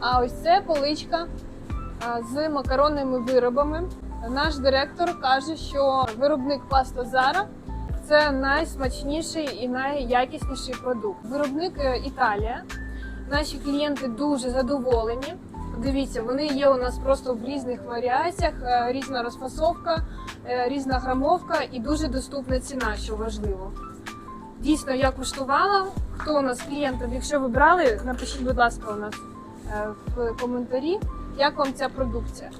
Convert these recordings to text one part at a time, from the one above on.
А ось це поличка з макаронними виробами. Наш директор каже, що виробник паста Зара це найсмачніший і найякісніший продукт. Виробник е, Італія. Наші клієнти дуже задоволені. Дивіться, вони є у нас просто в різних варіаціях, е, різна розфасовка, е, різна грамовка і дуже доступна ціна, що важливо. Дійсно, я куштувала. Хто у нас клієнтів, якщо ви брали, напишіть, будь ласка, у нас в коментарі, як вам ця продукція.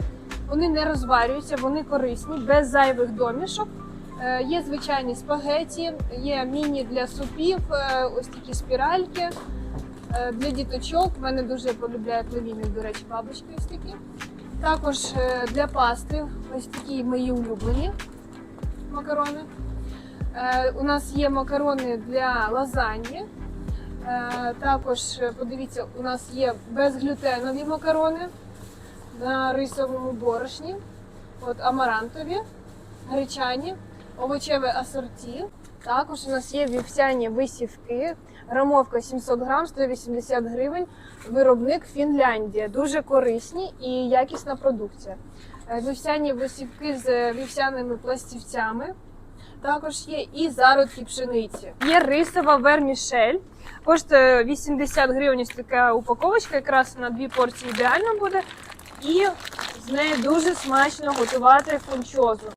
Вони не розварюються, вони корисні, без зайвих домішок. Е, Є звичайні спагеті, є міні для супів, е, ось такі спіральки. Е, Для діточок в мене дуже полюбляє племінник, до речі, бабочки ось такі. Також е, для пасти ось такі мої улюблені макарони. Е, У нас є макарони для лазаньї. Е, Також е, подивіться, у нас є безглютенові макарони на рисовому борошні, от амарантові, гречані, овочеве асорті. Також у нас є вівсяні висівки, грамовка 700 грам, 180 гривень. Виробник Фінляндія. Дуже корисні і якісна продукція. Е, Вівсяні висівки з вівсяними пластівцями. Також є і зародки пшениці. Є рисова вермішель. Коштує 80 гривень ось така упаковочка, якраз на дві порції ідеально буде. І з нею дуже смачно готувати фунчозу.